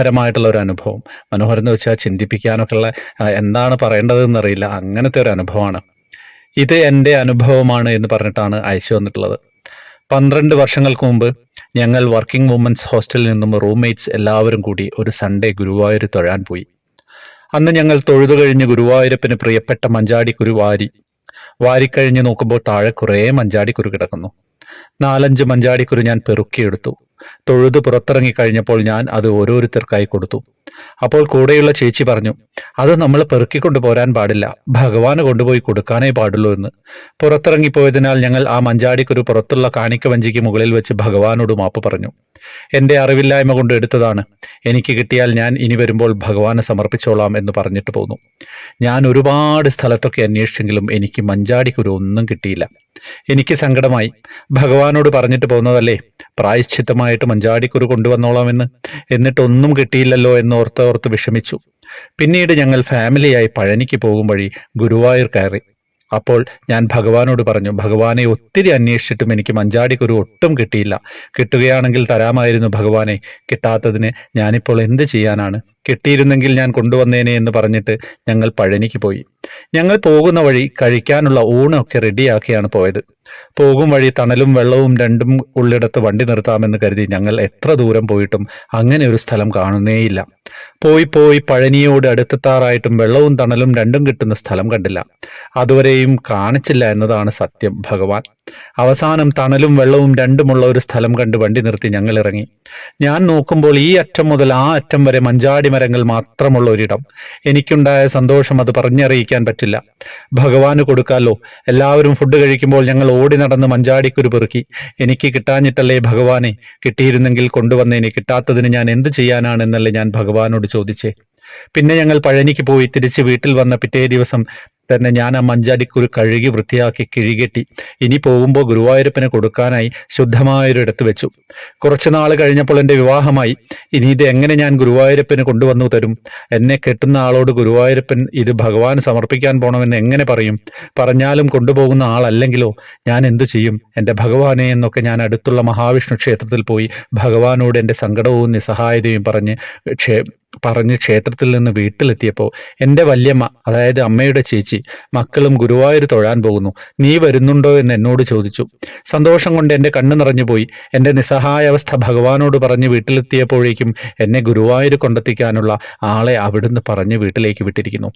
മനോഹരമായിട്ടുള്ള ഒരു അനുഭവം. മനോഹരം എന്ന് വെച്ചാൽ ചിന്തിപ്പിക്കാനൊക്കെ ഉള്ള എന്താണ് പറയേണ്ടതെന്ന് അറിയില്ല. അങ്ങനത്തെ ഒരു അനുഭവമാണ്. ഇത് എന്റെ അനുഭവമാണ് എന്ന് പറഞ്ഞിട്ടാണ് അയച്ചു വന്നിട്ടുള്ളത് പന്ത്രണ്ട് വർഷങ്ങൾക്ക് മുമ്പ് ഞങ്ങൾ വർക്കിംഗ് വുമൻസ് ഹോസ്റ്റലിൽ നിന്നും റൂംമേറ്റ്സ് എല്ലാവരും കൂടി ഒരു സൺഡേ ഗുരുവായൂർ തൊഴാൻ പോയി. അന്ന് ഞങ്ങൾ തൊഴുതു കഴിഞ്ഞ് ഗുരുവായൂരപ്പന് പ്രിയപ്പെട്ട മഞ്ചാടിക്കുരു വാരി. വാരിക്കഴിഞ്ഞ് നോക്കുമ്പോൾ താഴെ കുറേ മഞ്ചാടിക്കുരു കിടക്കുന്നു. നാലഞ്ച് മഞ്ചാടിക്കുരു ഞാൻ പെറുക്കിയെടുത്തു. തൊഴുത് പുറത്തിറങ്ങി കഴിഞ്ഞപ്പോൾ ഞാൻ അത് ഓരോരുത്തർക്കായി കൊടുത്തു. അപ്പോൾ കൂടെയുള്ള ചേച്ചി പറഞ്ഞു അത് നമ്മൾ പെറുക്കിക്കൊണ്ട് പോരാൻ പാടില്ല. ഭഗവാന് കൊണ്ടുപോയി കൊടുക്കാനേ പാടുള്ളൂ എന്ന്. പുറത്തിറങ്ങിപ്പോയതിനാൽ ഞങ്ങൾ ആ മഞ്ചാടിക്കൊരു പുറത്തുള്ള കാണിക്ക വഞ്ചിക്ക് മുകളിൽ വെച്ച് ഭഗവാനോട് മാപ്പ് പറഞ്ഞു. എന്റെ അറിവില്ലായ്മ കൊണ്ട് എടുത്തതാണ്. എനിക്ക് കിട്ടിയാൽ ഞാൻ ഇനി വരുമ്പോൾ ഭഗവാനെ സമർപ്പിച്ചോളാം എന്ന് പറഞ്ഞിട്ട് പോന്നു. ഞാൻ ഒരുപാട് സ്ഥലത്തൊക്കെ അന്വേഷിച്ചെങ്കിലും എനിക്ക് മഞ്ചാടിക്കൊരു ഒന്നും കിട്ടിയില്ല. എനിക്ക് സങ്കടമായി. ഭഗവാനോട് പറഞ്ഞിട്ട് പോകുന്നതല്ലേ? പ്രായശ്ചിത്തമായിട്ട് മഞ്ചാടിക്കുരു കൊണ്ടുവന്നോളാമെന്ന്. എന്നിട്ടൊന്നും കിട്ടിയില്ലല്ലോ ഓർത്ത് വിഷമിച്ചു. പിന്നീട് ഞങ്ങൾ ഫാമിലിയായി പഴനിക്ക് പോകും വഴി ഗുരുവായൂർ കയറി. അപ്പോൾ ഞാൻ ഭഗവാനോട് പറഞ്ഞു ഭഗവാനെ ഒത്തിരി അന്വേഷിച്ചിട്ടും എനിക്ക് മഞ്ചാടിക്കൊരു ഒട്ടും കിട്ടിയില്ല. കിട്ടുകയാണെങ്കിൽ തരാമായിരുന്നു ഭഗവാനെ. കിട്ടാത്തതിന് ഞാനിപ്പോൾ എന്ത് ചെയ്യാനാണ്? കിട്ടിയിരുന്നെങ്കിൽ ഞാൻ കൊണ്ടുവന്നേനെ എന്ന് പറഞ്ഞിട്ട് ഞങ്ങൾ പഴനിക്ക് പോയി. ഞങ്ങൾ പോകുന്ന വഴി കഴിക്കാനുള്ള ഊണൊക്കെ റെഡിയാക്കിയാണ് പോയത്. പോകും വഴി തണലും വെള്ളവും രണ്ടും ഉള്ളിടത്ത് വണ്ടി നിർത്താമെന്ന് കരുതി ഞങ്ങൾ എത്ര ദൂരം പോയിട്ടും അങ്ങനെ ഒരു സ്ഥലം കാണുന്നേയില്ല. പോയി പോയി പഴനിയോട് അടുത്തെത്താറായിട്ടും വെള്ളവും തണലും രണ്ടും കിട്ടുന്ന സ്ഥലം കണ്ടില്ല. അതുവരെയും കാണിച്ചില്ല എന്നതാണ് സത്യം. ഭഗവാൻ അവസാനം തണലും വെള്ളവും രണ്ടുമുള്ള ഒരു സ്ഥലം കണ്ട് വണ്ടി നിർത്തി ഞങ്ങൾ ഇറങ്ങി. ഞാൻ നോക്കുമ്പോൾ ഈ അറ്റം മുതൽ ആ അറ്റം വരെ മഞ്ചാടി മരങ്ങൾ മാത്രമുള്ള ഒരിടം. എനിക്കുണ്ടായ സന്തോഷം അത് പറഞ്ഞറിയിക്കാൻ പറ്റില്ല. ഭഗവാന് കൊടുക്കാലോ. എല്ലാവരും ഫുഡ് കഴിക്കുമ്പോൾ ഞങ്ങൾ ഓടി നടന്ന് മഞ്ചാടിക്കുരു പെറുക്കി. എനിക്ക് കിട്ടാഞ്ഞിട്ടല്ലേ ഭഗവാനെ? കിട്ടിയിരുന്നെങ്കിൽ കൊണ്ടുവന്നേനെ കിട്ടാത്തതിന് ഞാൻ എന്ത് ചെയ്യാനാണെന്നല്ലേ ഞാൻ ഭഗവാനോട് ചോദിച്ചേ. പിന്നെ ഞങ്ങൾ പഴനിക്ക് പോയി തിരിച്ച് വീട്ടിൽ വന്ന പിറ്റേ ദിവസം തന്നെ ഞാൻ ആ മഞ്ചാടിക്കുരു കഴുകി വൃത്തിയാക്കി കിഴികെട്ടി. ഇനി പോകുമ്പോൾ ഗുരുവായൂരപ്പന് കൊടുക്കാനായി ശുദ്ധമായൊരിടത്ത് വെച്ചു. കുറച്ചു നാൾ കഴിഞ്ഞപ്പോൾ എന്റെ വിവാഹമായി. ഇനി ഇത് എങ്ങനെ ഞാൻ ഗുരുവായൂരപ്പന് കൊണ്ടുവന്നു തരും? എന്നെ കെട്ടുന്ന ആളോട് ഗുരുവായൂരപ്പൻ ഇത് ഭഗവാൻ സമർപ്പിക്കാൻ പോണമെന്ന് എങ്ങനെ പറയും? പറഞ്ഞാലും കൊണ്ടുപോകുന്ന ആളല്ലെങ്കിലോ? ഞാൻ എന്തു ചെയ്യും? എന്റെ ഭഗവാനെ എന്നൊക്കെ ഞാൻ അടുത്തുള്ള മഹാവിഷ്ണു ക്ഷേത്രത്തിൽ പോയി ഭഗവാനോട് എന്റെ സങ്കടവും നിസ്സഹായതയും പറഞ്ഞ് ക്ഷേ പറഞ്ഞ് ക്ഷേത്രത്തിൽ നിന്ന് വീട്ടിലെത്തിയപ്പോൾ എന്റെ വല്യമ്മ അതായത് അമ്മയുടെ ചേച്ചി മക്കളും ഗുരുവായൂർ തൊഴാൻ പോകുന്നു. നീ വരുന്നുണ്ടോ എന്ന് എന്നോട് ചോദിച്ചു. സന്തോഷം കൊണ്ട് എന്റെ കണ്ണു നിറഞ്ഞു പോയി. എന്റെ നിസ്സഹായാവസ്ഥ ഭഗവാനോട് പറഞ്ഞ് വീട്ടിലെത്തിയപ്പോഴേക്കും എന്നെ ഗുരുവായൂർ കൊണ്ടെത്തിക്കാനുള്ള ആളെ അവിടുന്ന് പറഞ്ഞ് വീട്ടിലേക്ക് വിട്ടിരിക്കുന്നു.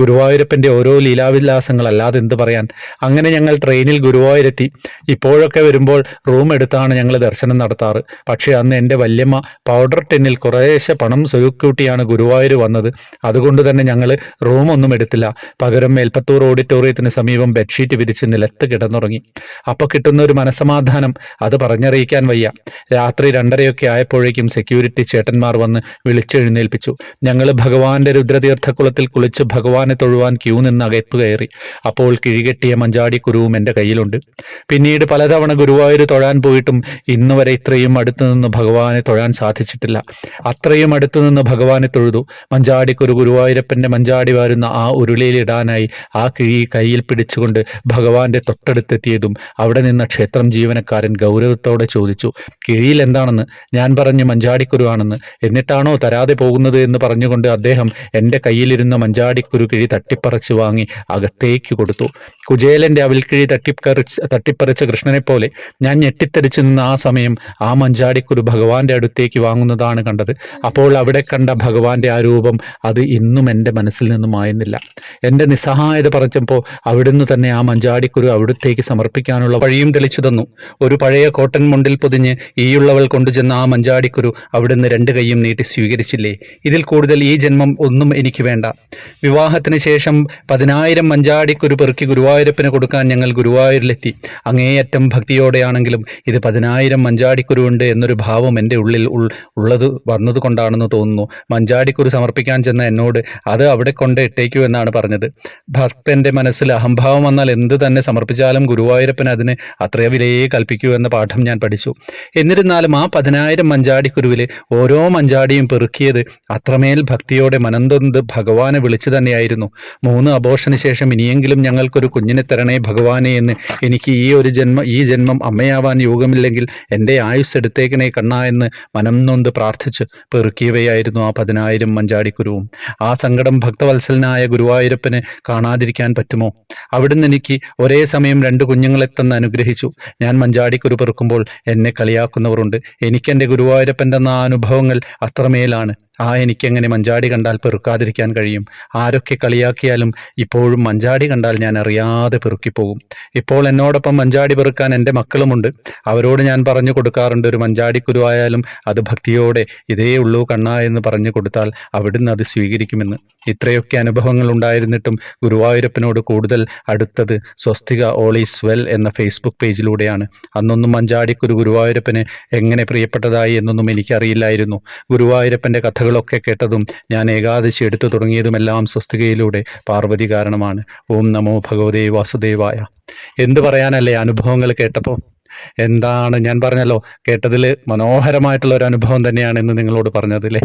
ഗുരുവായൂരപ്പന്റെ ഓരോ ലീലാവിലാസങ്ങൾ അല്ലാതെ എന്ത് പറയാൻ? അങ്ങനെ ഞങ്ങൾ ട്രെയിനിൽ ഗുരുവായൂരെത്തി. ഇപ്പോഴൊക്കെ വരുമ്പോൾ റൂം എടുത്താണ് ഞങ്ങൾ ദർശനം നടത്താറ്. പക്ഷേ അന്ന് എന്റെ വല്യമ്മ പൗഡർ ടെന്നിൽ കുറേശ്ശെ പണം സ്വരുക്കൂട്ടിയാണ് ഗുരുവായൂർ വന്നത്. അതുകൊണ്ട് തന്നെ ഞങ്ങൾ റൂമൊന്നും എടുത്തില്ല. പകരം മേൽപ്പത്തൂർ ഓഡിറ്റോറിയത്തിന് സമീപം ബെഡ്ഷീറ്റ് വിരിച്ച് നിലത്ത് കിടന്നുറങ്ങി. അപ്പോൾ കിട്ടുന്ന ഒരു മനസമാധാനം അത് പറഞ്ഞറിയിക്കാൻ വയ്യ. രാത്രി രണ്ടരയൊക്കെ ആയപ്പോഴേക്കും സെക്യൂരിറ്റി ചേട്ടന്മാർ വന്ന് വിളിച്ചെഴുന്നേൽപ്പിച്ചു. ഞങ്ങൾ ഭഗവാന്റെ രുദ്രതീർത്ഥക്കുളത്തിൽ കുളിച്ച് ഭഗവാനെ തൊഴുവാൻ ക്യൂ നിന്ന് അകത്തു കയറി. അപ്പോൾ കിഴികെട്ടിയ മഞ്ചാടി കുരുവും എന്റെ കയ്യിലുണ്ട്. പിന്നീട് പലതവണ ഗുരുവായൂർ തൊഴാൻ പോയിട്ടും ഇന്നുവരെ ഇത്രയും അടുത്തു നിന്ന് ഭഗവാനെ തൊഴാൻ സാധിച്ചിട്ടില്ല. അത്രയും അടുത്തു നിന്ന് ഭഗവാനെ തൊഴുതു മഞ്ചാടിക്കൊരു ഗുരുവായൂരപ്പന്റെ മഞ്ചാടി വാരുന്ന ആ ഉരുളിയിലിടാനായി ആ കിഴി കയ്യിൽ പിടിച്ചുകൊണ്ട് ഭഗവാന്റെ തൊട്ടടുത്തെത്തിയതും അവിടെ നിന്ന ക്ഷേത്രം ജീവനക്കാരൻ ഗൗരവത്തോടെ ചോദിച്ചു കിഴിയിൽ എന്താണെന്ന്? ഞാൻ പറഞ്ഞു മഞ്ചാടിക്കുരുവാണെന്ന് എന്നിട്ടാണോ തരാതെ പോകുന്നത് എന്ന് പറഞ്ഞുകൊണ്ട് അദ്ദേഹം എന്റെ കയ്യിലിരുന്ന മഞ്ചാടിക്കുരു കിഴി തട്ടിപ്പറിച്ച് വാങ്ങി അകത്തേക്ക് കൊടുത്തു. കുചേലന്റെ അവിൽക്കിഴി തട്ടിപ്പറിച്ച് തട്ടിപ്പറിച്ച കൃഷ്ണനെ പോലെ ഞാൻ ഞെട്ടിത്തെറിച്ചു നിന്ന ആ സമയം ആ മഞ്ചാടിക്കുരു ഭഗവാന്റെ അടുത്തേക്ക് വാങ്ങുന്നതാണ് കണ്ടത്. അപ്പോൾ അവിടെ കണ്ട ഭഗവാന്റെ ആ രൂപം അത് ഇന്നും എന്റെ മനസ്സിൽ നിന്നും മായുന്നില്ല. എന്റെ നിസ്സഹായത പറഞ്ഞപ്പോൾ അവിടുന്ന് തന്നെ ആ മഞ്ചാടിക്കുരു അവിടത്തേക്ക് സമർപ്പിക്കാനുള്ള വഴിയും തെളിച്ചു തന്നു. ഒരു പഴയ കോട്ടൻ മുണ്ടിൽ പൊതിഞ്ഞ് ഈയുള്ളവൾ കൊണ്ടുചെന്ന ആ മഞ്ചാടിക്കുരു അവിടുന്ന് രണ്ട് കൈയും നീട്ടി സ്വീകരിച്ചില്ലേ? ഇതിൽ കൂടുതൽ ഈ ജന്മം ഒന്നും എനിക്ക് വേണ്ട. വിവാഹത്തിന് ശേഷം പതിനായിരം മഞ്ചാടിക്കുരു പെറുക്കി ഗുരുവായൂരപ്പന് കൊടുക്കാൻ ഞങ്ങൾ ഗുരുവായൂരിലെത്തി. അങ്ങേയറ്റം ഭക്തിയോടെയാണെങ്കിലും ഇത് പതിനായിരം മഞ്ചാടിക്കുരുണ്ട് എന്നൊരു ഭാവം എന്റെ ഉള്ളിൽ ഉള്ളത് വന്നതുകൊണ്ടാണെന്ന് തോന്നുന്നു. മഞ്ചാടിക്കുരു സമർപ്പിക്കാൻ ചെന്ന എന്നോട് അത് അവിടെ കൊണ്ട് ഇട്ടേക്കൂ എന്നാണ് പറഞ്ഞത്. ഭക്തന്റെ മനസ്സിൽ അഹംഭാവം വന്നാൽ എന്ത് തന്നെ സമർപ്പിച്ചാലും ഗുരുവായൂരപ്പൻ അതിന് അത്ര വിലയെ കൽപ്പിക്കൂ എന്ന പാഠം ഞാൻ പഠിച്ചു. എന്നിരുന്നാലും ആ പതിനായിരം മഞ്ചാടിക്കുരുവിൽ ഓരോ മഞ്ചാടിയും പെറുക്കിയത് അത്രമേൽ ഭക്തിയോടെ മനന്തൊന്ത് ഭഗവാനെ വിളിച്ചു തന്നെയായിരുന്നു. മൂന്ന് അബോഷന് ശേഷം ഇനിയെങ്കിലും ഞങ്ങൾക്കൊരു കുഞ്ഞിനെ തരണേ ഭഗവാനെ എന്ന് എനിക്ക് ഈ ഒരു ജന്മ ഈ ജന്മം അമ്മയാവാൻ യോഗമില്ലെങ്കിൽ എന്റെ ആയുസ് എടുത്തേക്കണേ കണ്ണ എന്ന് മനം നൊന്ത് പ്രാർത്ഥിച്ച് പെറുക്കിയവയായിരുന്നു ആ പതിനായിരം മഞ്ചാടിക്കുരുവും. ആ സങ്കടം ഭക്തവത്സലനായ ഗുരുവായൂരപ്പന് കാണാതിരിക്കാൻ പറ്റുമോ? അവിടുന്ന് എനിക്ക് ഒരേ സമയം രണ്ട് കുഞ്ഞുങ്ങളെ തന്ന് അനുഗ്രഹിച്ചു. ഞാൻ മഞ്ചാടിക്കുരു പെറുക്കുമ്പോൾ എന്നെ കളിയാക്കുന്നവരുണ്ട്. എനിക്കെന്റെ ഗുരുവായൂരപ്പൻ തന്ന ആ അനുഭവങ്ങൾ അത്രമേലാണ്. ആ എനിക്കെങ്ങനെ മഞ്ചാടി കണ്ടാൽ പെറുക്കാതിരിക്കാൻ കഴിയും? ആരൊക്കെ കളിയാക്കിയാലും ഇപ്പോഴും മഞ്ചാടി കണ്ടാൽ ഞാൻ അറിയാതെ പെറുക്കിപ്പോകും. ഇപ്പോൾ എന്നോടൊപ്പം മഞ്ചാടി പെറുക്കാൻ എന്റെ മക്കളുമുണ്ട്. അവരോട് ഞാൻ പറഞ്ഞു കൊടുക്കാറുണ്ട് ഒരു മഞ്ചാടി കുരുവായാലും അത് ഭക്തിയോടെ ഇതേ ഉള്ളൂ കണ്ണ എന്ന് പറഞ്ഞു കൊടുത്താൽ അവിടുന്ന് അത് സ്വീകരിക്കുമെന്ന്. ഇത്രയൊക്കെ അനുഭവങ്ങൾ ഉണ്ടായിരുന്നിട്ടും ഗുരുവായൂരപ്പനോട് കൂടുതൽ അടുത്തത് സ്വസ്തിക ഓൾ ഈസ് വെൽ എന്ന ഫേസ്ബുക്ക് പേജിലൂടെയാണ്. അന്നൊന്നും മഞ്ചാടിക്കുരു ഗുരുവായൂരപ്പന് എങ്ങനെ പ്രിയപ്പെട്ടതായി എന്നൊന്നും എനിക്കറിയില്ലായിരുന്നു. ഗുരുവായൂരപ്പന്റെ കഥകളൊക്കെ കേട്ടതും ഞാൻ ഏകാദശി എടുത്തു തുടങ്ങിയതുമെല്ലാം സ്വസ്തികയിലൂടെ പാർവതി കാരണമാണ്. ഓം നമോ ഭഗവതേ വാസുദേവായ. എന്തു പറയാനല്ലേ അനുഭവങ്ങൾ കേട്ടപ്പോൾ? എന്താണ് ഞാൻ പറഞ്ഞല്ലോ കേട്ടതിൽ മനോഹരമായിട്ടുള്ള ഒരു അനുഭവം തന്നെയാണ് എന്ന് നിങ്ങളോട് പറഞ്ഞതില്ലേ